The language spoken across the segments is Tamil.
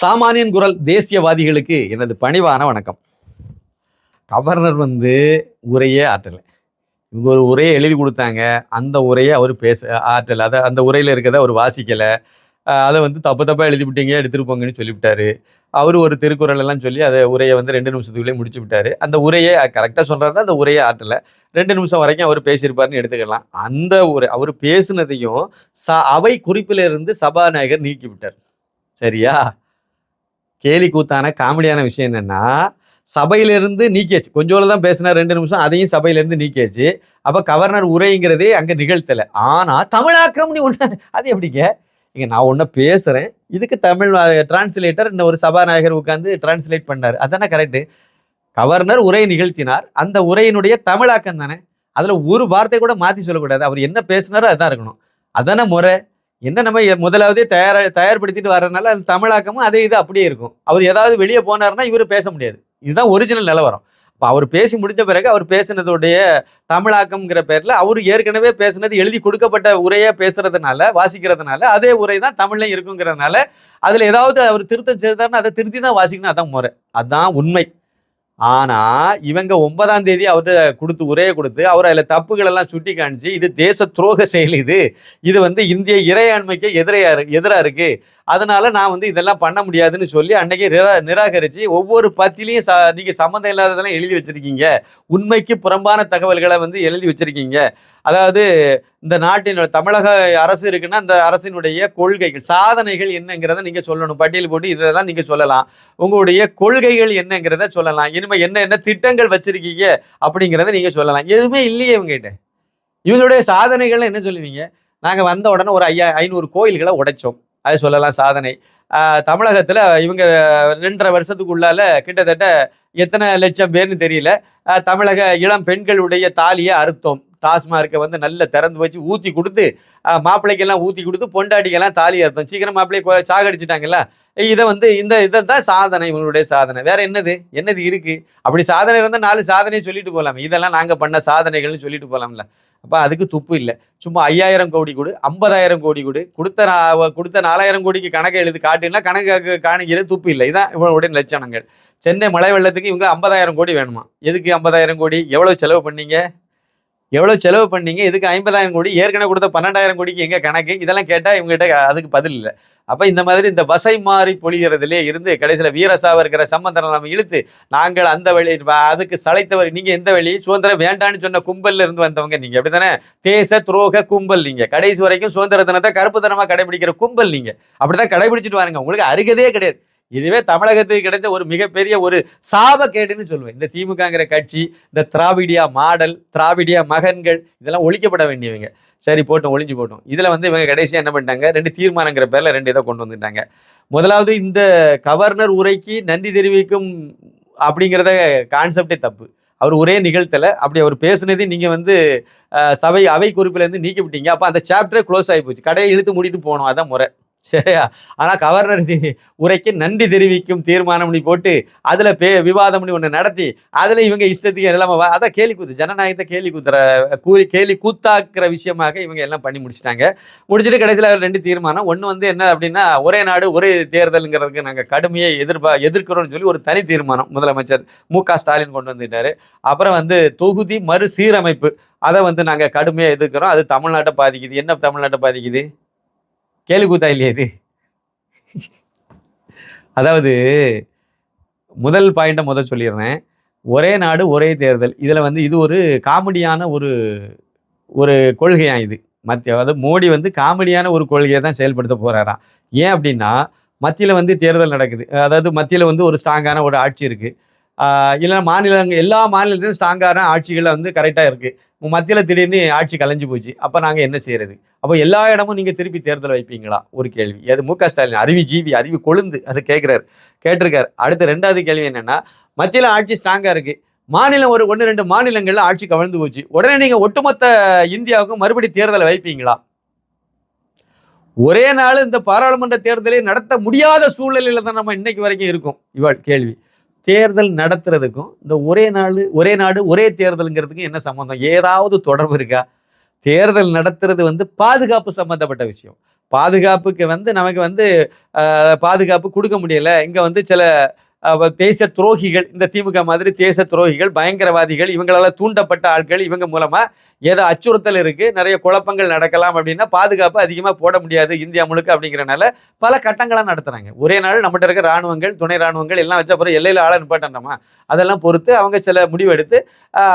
சாமானியன் குரல் தேசியவாதிகளுக்கு எனது பணிவான வணக்கம். கவர்னர் வந்து உரையே ஆற்றலை. இவங்க ஒரு உரையை எழுதி கொடுத்தாங்க. அந்த உரையை அவர் பேச ஆற்றலை அதை அந்த உரையில் இருக்கிறத அவர் வாசிக்கலை. அதை வந்து தப்பு தப்பாக எழுதி விட்டீங்க எடுத்துகிட்டு போங்கன்னு சொல்லிவிட்டாரு. அவர் ஒரு திருக்குறள் எல்லாம் சொல்லி அதை உரையை வந்து ரெண்டு நிமிஷத்துக்குள்ளே முடிச்சு விட்டாரு. அந்த உரையை கரெக்டாக சொல்கிறது அந்த உரையை ஆற்றலை. ரெண்டு நிமிஷம் வரைக்கும் அவர் பேசியிருப்பாருன்னு எடுத்துக்கலாம். அந்த உரை அவர் பேசுனதையும் ச அவை குறிப்பிலிருந்து சபாநாயகர் நீக்கி விட்டார். சரியா? கேலி கூத்தான காமெடியான விஷயம் என்னென்னா சபையிலிருந்து நீக்கியாச்சு கொஞ்சோல தான் பேசினார் ரெண்டு நிமிஷம். அதையும் சபையிலேருந்து நீக்கியாச்சு அப்போ கவர்னர் உரைங்கிறதே அங்கே நிகழ்த்தலை. ஆனால் தமிழாக்கம்னு ஒன்று அது எப்படிங்க? இங்கே நான் ஒண்ணு பேசுகிறேன் இதுக்கு தமிழ் டிரான்ஸ்லேட்டர் இன்னும் ஒரு சபாநாயகர் உட்காந்து டிரான்ஸ்லேட் பண்ணார். அதானே கரெக்டு கவர்னர் உரை நிகழ்த்தினார். அந்த உரையினுடைய தமிழாக்கம் தானே? அதில் ஒரு வார்த்தை கூட மாற்றி சொல்லக்கூடாது. அவர் என்ன பேசினாரோ அதான் இருக்கணும். அதானே முறை? என்ன நம்ம முதலாவதே தயார தயார்படுத்திட்டு வர்றதுனால அது தமிழாக்கமும் அதே இது அப்படியே இருக்கும். அவர் ஏதாவது வெளியே போனாருன்னா இவர் பேச முடியாது. இதுதான் ஒரிஜினல் நிலவரம். இப்போ அவர் பேசி முடிஞ்ச பிறகு அவர் பேசினதுடைய தமிழாக்கம்ங்கிற பேரில் அவர் ஏற்கனவே பேசினது எழுதி கொடுக்கப்பட்ட உரையாக பேசுறதுனால வாசிக்கிறதுனால அதே உரை தான் தமிழ்லையும் இருக்குங்கிறதுனால அதில் ஏதாவது அவர் திருத்தம் செய்தாருன்னா அதை திருத்தி தான் வாசிக்கணும். அதான் முறை. அதுதான் உண்மை. ஆனா இவங்க ஒன்பதாம் தேதி அவர்கிட்ட கொடுத்து உரையை கொடுத்து அவர் அதில் தப்புகள் எல்லாம் சுட்டி காணிச்சு இது தேச துரோக செயல் இது. இது வந்து இந்திய இறையாண்மைக்கு எதிரையா எதிராக இருக்கு. அதனால நான் வந்து இதெல்லாம் பண்ண முடியாதுன்னு சொல்லி அன்னைக்கு நிரா- நிராகரித்து ஒவ்வொரு பத்திலையும் ச நீங்கள் சம்மந்தம் இல்லாததெல்லாம் எழுதி வச்சுருக்கீங்க. உண்மைக்கு புறம்பான தகவல்களை வந்து எழுதி வச்சுருக்கீங்க. அதாவது இந்த நாட்டின் தமிழக அரசு இருக்குன்னா அந்த அரசினுடைய கொள்கைகள் சாதனைகள் என்னங்கிறத நீங்கள் சொல்லணும். பட்டியல் போட்டு இதெல்லாம் நீங்கள் சொல்லலாம். உங்களுடைய கொள்கைகள் என்னங்கிறத சொல்லலாம். இனிமேல் என்ன என்ன திட்டங்கள் வச்சுருக்கீங்க அப்படிங்கிறத நீங்கள் சொல்லலாம். எதுவுமே இல்லையே இவங்ககிட்ட. இவங்களுடைய சாதனைகள்லாம் என்ன சொல்லுவீங்க? நாங்கள் வந்த உடனே ஒரு ஐயா ஐநூறு கோயில்களை உடைச்சோம். அது சொல்லலாம் சாதனை. தமிழகத்தில் இவங்க ரெண்டரை வருஷத்துக்குள்ளால கிட்டத்தட்ட எத்தனை லட்சம் பேர்னு தெரியல. தமிழக இளம் பெண்களுடைய தாலியை அறுத்தோம். டாஸ்மார்க்கை வந்து நல்ல திறந்து வச்சு ஊற்றி கொடுத்து மாப்பிள்ளைக்கெல்லாம் ஊற்றி கொடுத்து பொண்டாட்டிக்கெல்லாம் தாலி அர்த்தம் சீக்கிரம் மாப்பிள்ளை சாகடிச்சிட்டாங்கல்ல? இதை வந்து இந்த இதை தான் சாதனை இவங்களுடைய சாதனை. வேற என்னது? என்னது இருக்குது அப்படி சாதனை இருந்தால் நாலு சாதனையும் சொல்லிட்டு போகலாம் இதெல்லாம் நாங்கள் பண்ண சாதனைகள்னு சொல்லிட்டு போகலாம்ல அப்போ அதுக்கு துப்பு இல்லை. சும்மா ஐயாயிரம் கோடி கொடு ஐம்பதாயிரம் கோடி கொடு. கொடுத்த நா- கொடுத்த நாலாயிரம் கோடிக்கு கணக்கை எழுதி காட்டுன்னா கணக்கு காணிக்கிறது துப்பு இல்லை. இதான் இவங்களுடைய லட்சணங்கள். சென்னை மழை வெள்ளத்துக்கு இவங்க ஐம்பதாயிரம் கோடி வேணுமா? எதுக்கு ஐம்பதாயிரம் கோடி? எவ்வளோ செலவு பண்ணீங்க? எவ்வளோ செலவு பண்ணீங்க? இதுக்கு ஐம்பதாயிரம் கோடி ஏற்கனவே கொடுத்த பன்னெண்டாயிரம் கோடிக்கு எங்கே கணக்கு? இதெல்லாம் கேட்டால் இவங்ககிட்ட அதுக்கு பதில் இல்லை. அப்போ இந்த மாதிரி இந்த வசை மாறி பொழிகிறதுலே இருந்து கடைசியில் வீரசாவை இருக்கிற சம்பந்தனை நம்ம இழுத்து நாங்கள் அந்த வழி அதுக்கு சளைத்தவர் நீங்கள் எந்த வழி? சுதந்திரம் வேண்டான்னு சொன்ன கும்பல்ல இருந்து வந்தவங்க எப்படி தானே தேச துரோக கும்பல் நீங்கள் கடைசி வரைக்கும் சுதந்திர தினத்தை கருப்பு தனமாக கடைபிடிக்கிற கும்பல் நீங்கள் அப்படி தான் கடைபிடிச்சிட்டு வாருங்க. உங்களுக்கு அருகதே கிடையாது. இதுவே தமிழகத்துக்கு கிடைச்ச ஒரு மிகப்பெரிய ஒரு சாபக்கேடுன்னு சொல்லுவேன். இந்த திமுகங்கிற கட்சி இந்த திராவிடியா மாடல் திராவிடியா மகன்கள் இதெல்லாம் ஒழிக்கப்பட வேண்டியவங்க. சரி போட்டோம் ஒளிஞ்சு போட்டோம். இதில் வந்து இவங்க கடைசியாக என்ன பண்ணிட்டாங்க? ரெண்டு தீர்மானங்கிற பேரில் ரெண்டு இதை கொண்டு வந்துட்டாங்க. முதலாவது இந்த கவர்னர் உரைக்கு நன்றி தெரிவிக்கும் அப்படிங்கிறத கான்செப்டே தப்பு. அவர் ஒரே நிகழ்த்தல அப்படி அவர் பேசுனது நீங்கள் வந்து சபை அவை குறிப்பிலேருந்து நீக்கிவிட்டீங்க. அப்போ அந்த சாப்டரே க்ளோஸ் ஆகி போச்சு. கடையை இழுத்து மூடிட்டு போகணும் அதான் முறை. சரியா? ஆனால் கவர்னர் உரைக்கு நன்றி தெரிவிக்கும் தீர்மானம் பண்ணி போட்டு அதில் பே விவாதம் பண்ணி ஒன்று நடத்தி அதில் இவங்க இஷ்டத்துக்கு எல்லாம் அதான் கேலி கூத்து ஜனநாயகத்தை கேலி கூத்துற கூறி கேலி கூத்தாக்குற விஷயமாக இவங்க எல்லாம் பண்ணி முடிச்சிட்டாங்க. முடிச்சுட்டு கடைசியில் ரெண்டு தீர்மானம். ஒன்று வந்து என்ன அப்படின்னா ஒரே நாடு ஒரே தேர்தலுங்கிறதுக்கு நாங்கள் கடுமையை எதிர்பா எதிர்க்கிறோம்னு சொல்லி ஒரு தனி தீர்மானம் முதலமைச்சர் மு க ஸ்டாலின் கொண்டு வந்துட்டாரு. அப்புறம் வந்து தொகுதி மறுசீரமைப்பு. அதை வந்து நாங்கள் கடுமையாக எதிர்க்கிறோம். அது தமிழ்நாட்டை பாதிக்குது. என்ன தமிழ்நாட்டை பாதிக்குது? கேலி கூத்தா இல்லையா இது. அதாவது முதல் பாயிண்ட்டை முதல் சொல்லிடுறேன். ஒரே நாடு ஒரே தேர்தல். இதில் வந்து இது ஒரு காமெடியான ஒரு ஒரு கொள்கையாக இது. மத்திய அதாவது மோடி வந்து காமெடியான ஒரு கொள்கையை தான் செயல்படுத்த போகிறாராம் ஏன் அப்படின்னா மத்தியில் வந்து தேர்தல் நடக்குது. அதாவது மத்தியில் வந்து ஒரு ஸ்ட்ராங்கான ஒரு ஆட்சி இருக்குது இல்லைன்னா மாநிலங்கள் எல்லா மாநிலத்திலும் ஸ்ட்ராங்கான ஆட்சிகள் வந்து கரெக்டாக இருக்கு. மத்தியில் திடீர்னு ஆட்சி கலைஞ்சு போச்சு. அப்போ நாங்கள் என்ன செய்கிறது அப்போ எல்லா இடமும் நீங்கள் திருப்பி தேர்தல் வைப்பீங்களா? ஒரு கேள்வி. அது மு க ஸ்டாலின் அறிவி ஜீவி அறிவி கொழுந்து அதை கேட்குறாரு. கேட்டிருக்காரு. அடுத்த ரெண்டாவது கேள்வி என்னென்னா மத்தியில் ஆட்சி ஸ்ட்ராங்காக இருக்குது மாநிலம் ஒரு ஒன்று ரெண்டு மாநிலங்களில் ஆட்சி கவிழ்ந்து போச்சு. உடனே நீங்கள் ஒட்டுமொத்த இந்தியாவுக்கும் மறுபடி தேர்தலை வைப்பீங்களா? ஒரே நாள் இந்த பாராளுமன்ற தேர்தலை நடத்த முடியாத சூழ்நிலையில் தான் நம்ம இன்னைக்கு வரைக்கும் இருக்கோம். இவள் கேள்வி. தேர்தல் நடத்துறதுக்கும் இந்த ஒரே நாள் ஒரே நாடு ஒரே தேர்தலுங்கிறதுக்கும் என்ன சம்மந்தம் ஏதாவது தொடர்பு இருக்கா? தேர்தல் நடத்துறது வந்து பாதுகாப்பு சம்மந்தப்பட்ட விஷயம். பாதுகாப்புக்கு வந்து நமக்கு வந்து பாதுகாப்பு கொடுக்க முடியல. இங்கே வந்து சில தேச துரோகிகள் இந்த திமுக மாதிரி தேச துரோகிகள் பயங்கரவாதிகள் இவங்களால தூண்டப்பட்ட ஆட்கள் இவங்க மூலமா ஏதோ அச்சுறுத்தல் இருக்கு நிறைய குழப்பங்கள் நடக்கலாம் அப்படின்னா பாதுகாப்பு அதிகமா போட முடியாது இந்தியா முழுக்க அப்படிங்கிறனால பல கட்டங்களாக நடத்துறாங்க. ஒரே நாள் நம்மகிட்ட இருக்க ராணுவங்கள் துணை ராணுவங்கள் எல்லாம் வச்ச அப்புறம் எல்லையில் ஆள நிப்பாட்டமா அதெல்லாம் பொறுத்து அவங்க சில முடிவெடுத்து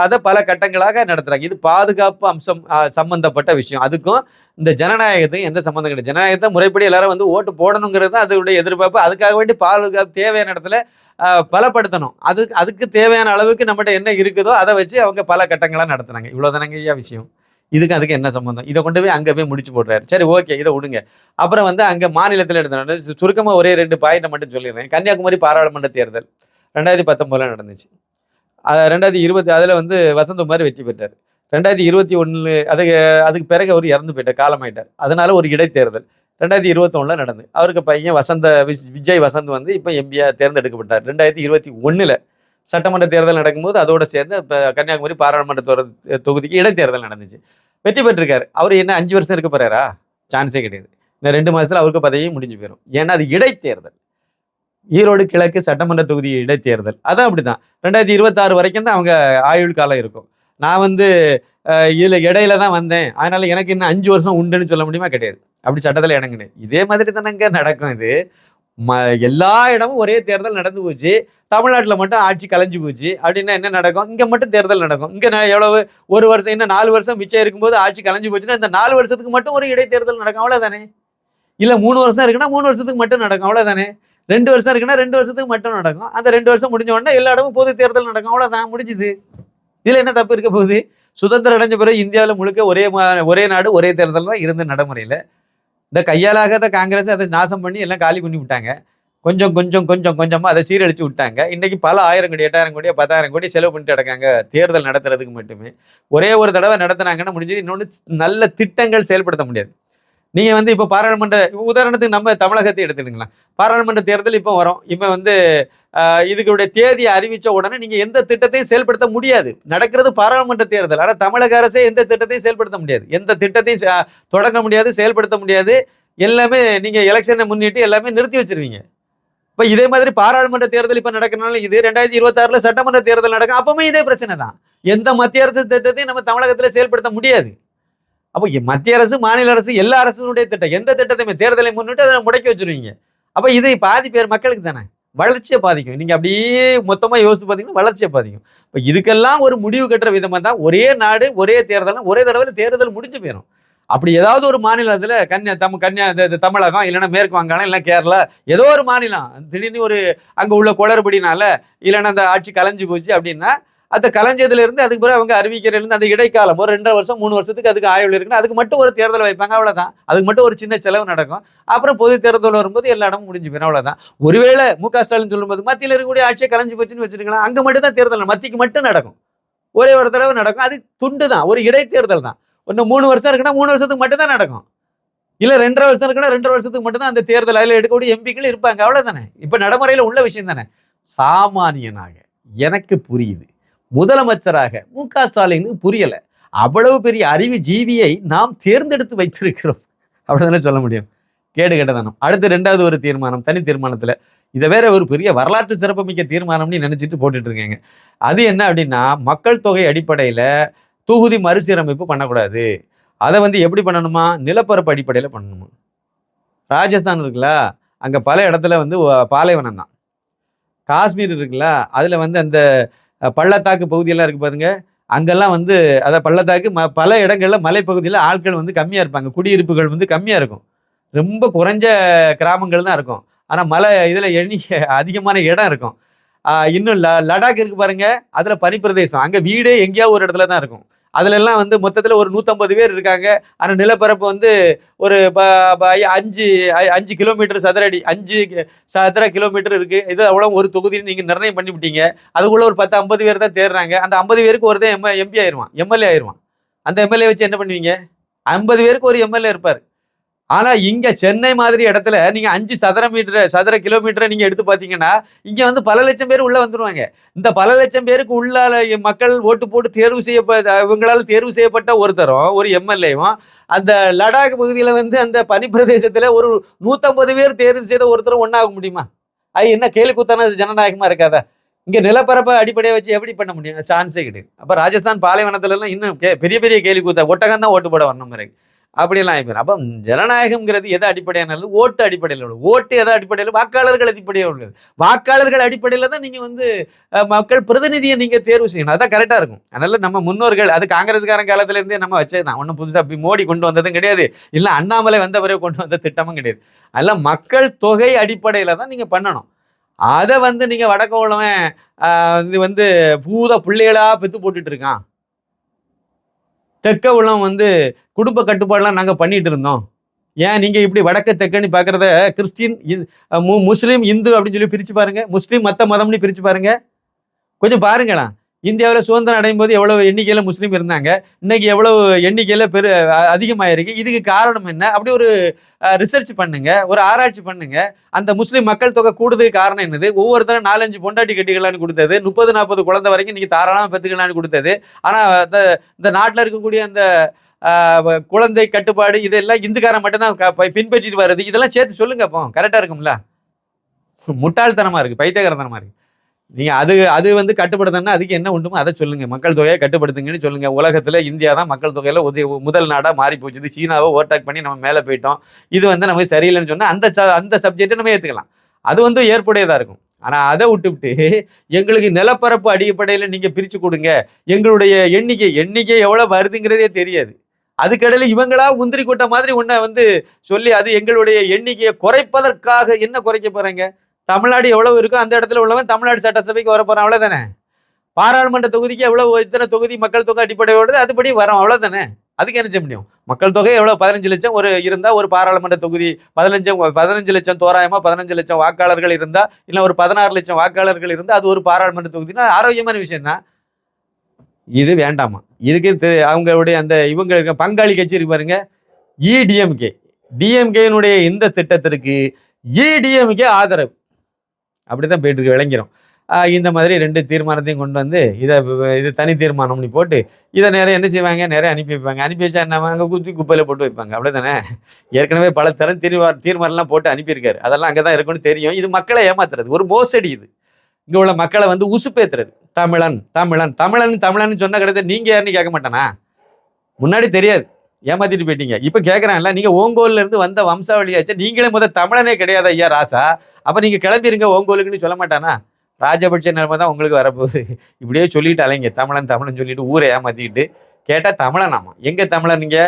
அதை பல கட்டங்களாக நடத்துறாங்க. இது பாதுகாப்பு அம்சம் சம்பந்தப்பட்ட விஷயம். அதுக்கும் இந்த ஜனநாயகத்தையும் எந்த சம்மந்தம் கிடையாது. ஜனநாயகத்தை முறைப்படி எல்லாரும் வந்து ஓட்டு போடணுங்கிறது தான் அதோடைய எதிர்பார்ப்பு. அதுக்காக வேண்டி பாதுகாப்பு தேவையான இடத்துல பலப்படுத்தணும். அதுக்கு அதுக்கு தேவையான அளவுக்கு நம்மகிட்ட என்ன இருக்குதோ அதை வச்சு அவங்க பல கட்டங்களாக நடத்துனாங்க இவ்வளோதானங்க ஐயா விஷயம். இதுக்கு அதுக்கு என்ன சம்மந்தம்? இதை கொண்டு போய் அங்கே போய் முடிச்சு போடுறாரு. சரி ஓகே இதை விடுங்க. அப்புறம் வந்து அங்கே மாநிலத்தில் எடுத்த சுருக்கமாக ஒரே ரெண்டு பாயிண்ட்டை மட்டும் சொல்லிடுறேன். கன்னியாகுமரி பாராளுமன்ற தேர்தல் ரெண்டாயிரத்தி பத்தொம்போதில் நடந்துச்சு. அது ரெண்டாயிரத்தி இருபத்தி அதில் வந்து வசந்தகுமார் வெற்றி பெற்றார். ரெண்டாயிரத்தி இருபத்தி ஒன்று அதுக்கு அதுக்கு பிறகு அவர் இறந்து போயிட்டார் காலமாயிட்டார். அதனால ஒரு இடைத்தேர்தல். ரெண்டாயிரத்தி இருபத்தொன்னில் நடந்து அவருக்கு பையன் வசந்த விஸ்- விஜய் வசந்த் வந்து இப்போ எம்பியா தேர்ந்தெடுக்கப்பட்டார். ரெண்டாயிரத்தி இருபத்தி ஒன்றில் சட்டமன்ற தேர்தல் நடக்கும்போது அதோடு சேர்ந்து இப்போ கன்னியாகுமரி பாராளுமன்ற தொகுதிக்கு இடைத்தேர்தல் நடந்துச்சு. வெற்றி பெற்றிருக்காரு. அவர் என்ன அஞ்சு வருஷம் இருக்க போறாரா? சான்ஸே கிடையாது. இந்த ரெண்டு மாதத்தில் அவருக்கு பதவியும் முடிஞ்சு போயிடும் ஏன்னா அது இடைத்தேர்தல். ஈரோடு கிழக்கு சட்டமன்ற தொகுதி இடைத்தேர்தல். அதான் அப்படிதான். ரெண்டாயிரத்தி இருபத்தாறு வரைக்கும் தான் அவங்க ஆயுள் காலம் இருக்கும். நான் வந்து இதில் இடையில தான் வந்தேன். அதனால எனக்கு இன்னும் அஞ்சு வருஷம் உண்டுன்னு சொல்ல முடியுமா? கிடையாது. அப்படி சட்டத்தில் இணங்குனேன். இதே மாதிரி தானங்க நடக்கும் இது. ம எல்லா இடமும் ஒரே தேர்தல் நடந்து போச்சு. தமிழ்நாட்டில் மட்டும் ஆட்சி கலைஞ்சு போச்சு. அப்படின்னா என்ன நடக்கும்? இங்கே மட்டும் தேர்தல் நடக்கும். இங்கே எவ்வளவு ஒரு வருஷம் இன்னும் நாலு வருஷம் மிச்சம் இருக்கும்போது ஆட்சி கலைஞ்சு போச்சுன்னா இந்த நாலு வருஷத்துக்கு மட்டும் ஒரு இடைத்தேர்தல் நடக்கும். அவ்வளோதானே இல்லை மூணு வருஷம் இருக்குன்னா மூணு வருஷத்துக்கு மட்டும் நடக்கும். அவ்வளோதானே ரெண்டு வருஷம் இருக்குன்னா ரெண்டு வருஷத்துக்கு மட்டும் நடக்கும். அந்த ரெண்டு வருஷம் முடிஞ்ச உடனே எல்லா இடமும் பொது தேர்தல் நடக்கும். அவ்வளோதான் முடிஞ்சுது. இதில் என்ன தப்பு இருக்க போகுது? சுதந்திரம் அடைஞ்ச பிறகு இந்தியாவில் முழுக்க ஒரே மா- ஒரே நாடு ஒரே தேர்தல் தான் இருந்த நடைமுறையில். இந்த கையாலாகாத காங்கிரஸ் அதை நாசம் பண்ணி எல்லாம் காலி பண்ணி விட்டாங்க. கொஞ்சம் கொஞ்சம் கொஞ்சம் கொஞ்சமாக அதை சீரழிச்சு விட்டாங்க. இன்னைக்கு பல ஆயிரம் கோடி எட்டாயிரம் கோடி பத்தாயிரம் கோடி செலவு பண்ணிட்டு கிடக்காங்க தேர்தல் நடத்துறதுக்கு மட்டுமே. ஒரே ஒரு தடவை நடத்துனாங்கன்னா முடிஞ்சது. இன்னொன்று நல்ல திட்டங்கள் செயல்படுத்த முடியாது. நீங்கள் வந்து இப்போ பாராளுமன்ற உதாரணத்துக்கு நம்ம தமிழகத்தை எடுத்துக்கிங்களேன் பாராளுமன்ற தேர்தல் இப்போ வரும். இப்போ வந்து இதுக்குடைய தேதியை அறிவித்த உடனே நீங்கள் எந்த திட்டத்தையும் செயல்படுத்த முடியாது. நடக்கிறது பாராளுமன்ற தேர்தல். ஆனால் தமிழக அரசே எந்த திட்டத்தையும் செயல்படுத்த முடியாது. எந்த திட்டத்தையும் தொடங்க முடியாது செயல்படுத்த முடியாது. எல்லாமே நீங்கள் எலெக்ஷனை முன்னிட்டு எல்லாமே நிறுத்தி வச்சிருவீங்க. இப்போ இதே மாதிரி பாராளுமன்ற தேர்தல் இப்போ நடக்கிறனால இது ரெண்டாயிரத்தி இருபத்தாறுல சட்டமன்ற தேர்தல் நடக்கும். அப்பவுமே இதே பிரச்சனை தான் எந்த மத்திய அரசு திட்டத்தையும் நம்ம தமிழகத்தில் செயல்படுத்த முடியாது. அப்போ மத்திய அரசு மாநில அரசு எல்லா அரசுனுடைய திட்டம். எந்த திட்டத்தையுமே தேர்தலை முன்னிட்டு அதை முடக்கி வச்சிருவீங்க. அப்போ இது பாதி பேர் மக்களுக்கு தானே? வளர்ச்சியை பாதிக்கும். நீங்கள் அப்படியே மொத்தமாக யோசித்து பார்த்தீங்கன்னா வளர்ச்சியை பாதிக்கும். இப்போ இதுக்கெல்லாம் ஒரு முடிவு கட்டுற விதமாக தான் ஒரே நாடு ஒரே தேர்தல் ஒரே தடவை தேர்தல் முடிஞ்சு போயிடும் அப்படி ஏதாவது ஒரு மாநிலத்தில் கன்னியா தம் கன்னியா தமிழகம் இல்லைன்னா மேற்கு வங்காளம் இல்லை கேரளா ஏதோ ஒரு மாநிலம் திடீர்னு ஒரு அங்கே உள்ள குளறுபடினால இல்லைன்னா அந்த ஆட்சி கலைஞ்சு போச்சு அப்படின்னா அந்த கலைஞ்சதுலேருந்து அதுக்கு பிறகு அவங்க அறிவிக்கிறதுலேருந்து அந்த இடைக்காலம் ஒரு ரெண்டரை வருஷம் மூணு வருஷத்துக்கு அதுக்கு ஆய்வு இருக்குன்னு அதுக்கு மட்டும் ஒரு தேர்தல் வைப்பாங்க அவ்வளோதான் அதுக்கு மட்டும் ஒரு சின்ன செலவு நடக்கும். அப்புறம் பொது தேர்தல் வரும்போது எல்லா இடமும் முடிஞ்சு போயிடும் அவ்வளோதான் ஒருவேளை மு க ஸ்டாலின் சொல்லும்போது மத்தியில் இருக்கக்கூடிய ஆட்சியை கலைஞ்சு போச்சுன்னு வச்சுருக்கலாம். அங்கே மட்டும் தான் தேர்தல் மத்திக்கு மட்டும் நடக்கும். ஒரே ஒரு தடவை நடக்கும். அது துண்டு தான். ஒரு இடைத்தேர்தல் தான். ஒன்று மூணு வருஷம் இருக்குன்னா மூணு வருஷத்துக்கு மட்டும் தான் நடக்கும். இல்லை ரெண்டரை வருஷம் இருக்குன்னா ரெண்டரை வருஷத்துக்கு மட்டும் தான் அந்த தேர்தல் அதில் எடுக்கக்கூடிய எம்பிக்கள் இருப்பாங்க. அவ்வளோதானே இப்போ நடைமுறையில் உள்ள விஷயம் தானே. சாமானியனாக எனக்கு புரியுது. முதலமைச்சராக மு க ஸ்டாலினுக்கு புரியல. அவ்வளவு பெரிய அறிவு ஜீவியை நாம் தேர்ந்தெடுத்து வைத்திருக்கிறோம். அப்படிதானே சொல்ல முடியும்? கேடு கெட்டதானம். அடுத்து ரெண்டாவது ஒரு தீர்மானம் தனி தீர்மானத்துல. இதை வேற ஒரு பெரிய வரலாற்று சிறப்புமிக்க தீர்மானம்னு நினைச்சிட்டு போட்டுட்டு இருக்கேங்க அது என்ன அப்படின்னா மக்கள் தொகை அடிப்படையில தொகுதி மறுசீரமைப்பு பண்ணக்கூடாது. அதை வந்து எப்படி பண்ணணுமா? நிலப்பரப்பு அடிப்படையில் பண்ணணுமா? ராஜஸ்தான் இருக்குல்ல அங்கே பல இடத்துல வந்து பாலைவனம் தான் காஷ்மீர் இருக்குல்ல அதில் வந்து அந்த பள்ளத்தாக்கு பகுதியெல்லாம் இருக்குது பாருங்க. அங்கெல்லாம் வந்து அதை பள்ளத்தாக்கு ம பல இடங்களில் மலைப்பகுதியில் ஆட்கள் வந்து கம்மியாக இருப்பாங்க. குடியிருப்புகள் வந்து கம்மியாக இருக்கும். ரொம்ப குறைஞ்ச கிராமங்கள் தான் இருக்கும். ஆனால் மலை இதில் எண்ணிக்கை அதிகமான இடம் இருக்கும். இன்னும் ல லடாக் இருக்குது பாருங்கள் அதில் பனிப்பிரதேசம். அங்கே வீடே எங்கேயாவது ஒரு இடத்துல தான் இருக்கும். அதுல எல்லாம் வந்து மொத்தத்தில் ஒரு நூற்றம்பது பேர் இருக்காங்க. ஆனால் நிலப்பரப்பு வந்து ஒரு ப- ப- அஞ்சு ஐ- அஞ்சு கிலோமீட்டர் சதுர அடி அஞ்சு சதுர கிலோமீட்டர் இருக்கு. இது அவ்வளோ ஒரு தொகுதியில் நீங்கள் நிர்ணயம் பண்ணி விட்டீங்க அதுக்குள்ள ஒரு பத்து ஐம்பது பேர் தான் தேடுறாங்க அந்த ஐம்பது பேருக்கு ஒருத்தன் எம் எம்பி ஆயிடுவான் எம்எல்ஏ ஆயிடுவான் அந்த எம்எல்ஏ வச்சு என்ன பண்ணுவீங்க? ஐம்பது பேருக்கு ஒரு எம்எல்ஏ இருப்பார். ஆனா இங்க சென்னை மாதிரி இடத்துல நீங்க அஞ்சு சதுர மீட்டர் சதுர கிலோமீட்டரை நீங்க எடுத்து பாத்தீங்கன்னா இங்க வந்து பல லட்சம் பேர் உள்ள வந்துருவாங்க. இந்த பல லட்சம் பேருக்கு உள்ளால மக்கள் ஓட்டு போட்டு தேர்வு செய்யப்பட்ட இவங்களால் தேர்வு செய்யப்பட்ட ஒருத்தரும் ஒரு எம்எல்ஏவும் அந்த லடாக் பகுதியில வந்து அந்த பனிப்பிரதேசத்துல ஒரு நூத்தம்பது பேர் தேர்வு செய்த ஒருத்தரும் ஒன்றாக முடியுமா? அது என்ன கேலி குத்தான ஜனநாயகமா இருக்காதா? இங்கே நிலப்பரப்பை அடிப்படையை வச்சு எப்படி பண்ண முடியும்? சான்ஸே கிடையாது. அப்போ ராஜஸ்தான் பாலைவனத்துலலாம் இன்னும் கே- பெரிய பெரிய கேள்வி கூத்தா ஒட்டகம் தான் ஓட்டு போட வரணும் மாதிரி அப்படியெல்லாம் ஆயிப்போம் அப்போ ஜனநாயகம்ங்கிறது எது அடிப்படையானது ஓட்டு அடிப்படையில் உள்ளது? ஓட்டு எதை அடிப்படையில்? வாக்காளர்கள் அடிப்படையில் உள்ளது. வாக்காளர்கள் அடிப்படையில் தான் நீங்கள் வந்து மக்கள் பிரதிநிதியை நீங்கள் தேர்வு செய்யணும். அதான் கரெக்டாக இருக்கும். அதனால் நம்ம முன்னோர்கள் அது காங்கிரஸ்காரன் காலத்திலருந்தே நம்ம வச்சதுதான் ஒன்றும் புதுசாக அப்படி மோடி கொண்டு வந்ததும் கிடையாது. இல்லை அண்ணாமலை வந்த பிறகு கொண்டு வந்த திட்டமும் கிடையாது. அதெல்லாம் மக்கள் தொகை அடிப்படையில் தான் நீங்கள் பண்ணணும். அதை வந்து நீங்கள் வடக்க உள்ளவன் இது வந்து பூத பிள்ளைகளாக பெத்து போட்டுட்டு இருக்கான். தெற்க வந்து குடும்ப கட்டுப்பாடுலாம் நாங்கள் பண்ணிட்டு இருந்தோம். ஏன்? நீங்கள் இப்படி வடக்க தெற்கன்னு பார்க்குறத கிறிஸ்டின் மு- முஸ்லீம் இந்து அப்படின்னு சொல்லி பிரிச்சு பாருங்கள் முஸ்லீம் மற்ற மதம்னு பிரித்து பாருங்கள் கொஞ்சம் பாருங்களேன். இந்தியாவில் சுதந்திரம் அடையும் போது எவ்வளவு எண்ணிக்கையில் முஸ்லீம் இருந்தாங்க இன்னைக்கு எவ்வளவு எண்ணிக்கையில் பெரு அதிகமாகிருக்கு அதிகமாயிருக்கு இதுக்கு காரணம் என்ன? அப்படி ஒரு ரிசர்ச் பண்ணுங்க ஒரு ஆராய்ச்சி பண்ணுங்க. அந்த முஸ்லீம் மக்கள் தொகை கூடுறதுக்கு காரணம் என்னது? ஒவ்வொருத்தரும் நாலஞ்சு பொண்டாட்டி கட்டிக்கலான்னு கொடுத்தது முப்பது நாற்பது குழந்தை வரைக்கும் இன்னைக்கு தாராளமாக பெற்றுக்கலான்னு கொடுத்தது. ஆனால் இந்த இந்த நாட்டில் இருக்கக்கூடிய அந்த குழந்தை கட்டுப்பாடு இதெல்லாம் இந்துக்காரன் மட்டும்தான் பின்பற்றிட்டு வருது. இதெல்லாம் சேர்த்து சொல்லுங்க அப்போ. கரெக்டாக இருக்கும்ல? முட்டாள்தனமாக இருக்குது பைத்தியகரத்தனமாக இருக்குது நீங்கள் அது அது வந்து கட்டுப்படுத்தணும்னா அதுக்கு என்ன உண்டுமோ அதை சொல்லுங்கள் மக்கள் தொகையை கட்டுப்படுத்துங்கன்னு சொல்லுங்கள் உலகத்தில் இந்தியா தான் மக்கள் தொகையில் உதவி முதல் நாடாக மாறி போச்சுது. சீனாவை ஓவர்டேக் பண்ணி நம்ம மேலே போயிட்டோம். இது வந்து நமக்கு சரியில்லைன்னு சொன்னால் அந்த ச- அந்த சப்ஜெக்டை நம்ம ஏற்றுக்கலாம் அது வந்து ஏற்புடையதாக இருக்கும். ஆனால் அதை விட்டுவிட்டு எங்களுக்கு நிலப்பரப்பு அடிப்படையில் நீங்கள் பிரித்து கொடுங்க. எங்களுடைய எண்ணிக்கை எண்ணிக்கை எவ்வளோ வருதுங்கிறதே தெரியாது. அதுக்கடையில் இவங்களா முந்திரி கூட்ட மாதிரி உன்னை வந்து சொல்லி அது எங்களுடைய எண்ணிக்கையை குறைப்பதற்காக என்ன குறைக்க போகிறேங்க தமிழ்நாடு எவ்வளவு இருக்கோ அந்த இடத்துல உள்ளவன் தமிழ்நாடு சட்டசபைக்கு வர போறான் அவ்வளவுதானே? பாராளுமன்ற தொகுதிக்கு எவ்வளவு இத்தனை தொகுதி மக்கள் தொகை அடிப்படையோடு அதுபடி வரும் அவ்வளவுதானே? அதுக்கு என்ன செய்ய முடியும்? மக்கள் தொகை எவ்வளவு? பதினஞ்சு லட்சம் ஒரு இருந்தா ஒரு பாராளுமன்ற தொகுதி பதினஞ்சு பதினஞ்சு லட்சம் தோராயமா பதினஞ்சு லட்சம் வாக்காளர்கள் இருந்தா இல்ல ஒரு பதினாறு லட்சம் வாக்காளர்கள் இருந்தா அது ஒரு பாராளுமன்ற தொகுதினா ஆரோக்கியமான விஷயம்தான் இது வேண்டாமா? இதுக்கு தெ- அவங்களுடைய அந்த இவங்க பங்காளி கட்சி இருக்கு பாருங்க. இடிஎம்கே டிஎம்கேனுடைய இந்த திட்டத்திற்கு இடிஎம்கே ஆதரவு. அப்படிதான் போயிட்டு இருக்கு விளங்கிறோம் இந்த மாதிரி ரெண்டு தீர்மானத்தையும் கொண்டு வந்து இதை இது தனி தீர்மானம்னு போட்டு இதை நேரம் என்ன செய்வாங்க? நேரம் அனுப்பி வைப்பாங்க. அனுப்பி வச்சா என்ன அங்கே குத்தி குப்பையில் போட்டு வைப்பாங்க. அப்படிதானே ஏற்கனவே பல தரம் தீர்மா தீர்மானம்லாம் போட்டு அனுப்பியிருக்காரு. அதெல்லாம் அங்கே தான் இருக்குன்னு தெரியும். இது மக்களை ஏமாத்துறது. ஒரு மோசடி இது. இங்கே உள்ள மக்களை வந்து உசுப்பேத்துறது. தமிழன் தமிழன் தமிழன் தமிழன் சொன்ன கிடையாது நீங்கள் யாருன்னு கேட்க மாட்டேனா? முன்னாடி தெரியாது. ஏமாத்திட்டு போயிட்டீங்க. இப்போ கேட்குறான்ல நீங்கள் ஓங்கோல்ல இருந்து வந்த வம்சாவளியாச்சு நீங்களே முதல் தமிழனே கிடையாது ஐயா ராசா. அப்போ நீங்கள் கிளம்பிருங்க ஓங்கோலுக்குன்னு சொல்ல மாட்டானா? ராஜபட்ச நிலைமை தான் உங்களுக்கு வரப்போகுது. இப்படியே சொல்லிட்டு அலைங்க தமிழன் தமிழன் சொல்லிட்டு ஊரை ஏமாத்திக்கிட்டு. கேட்டால் தமிழன் ஆமாம் எங்கே தமிழன் நீங்க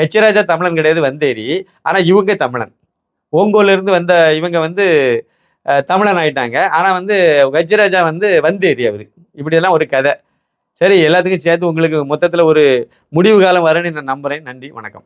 ஹெச்ராஜா தமிழன் கிடையாது வந்தேரி. ஆனால் இவங்க தமிழன். ஓங்கோலேருந்து வந்த இவங்க வந்து தமிழன் ஆயிட்டாங்க. ஆனால் வந்து வஜ்ராஜா வந்து வந்தேரி அவர். இப்படியெல்லாம் ஒரு கதை. சரி எல்லாத்துக்கும் சேர்த்து உங்களுக்கு மொத்தத்தில் ஒரு முடிவு காலம் வரேன்னு நான் நம்புகிறேன் நன்றி வணக்கம்.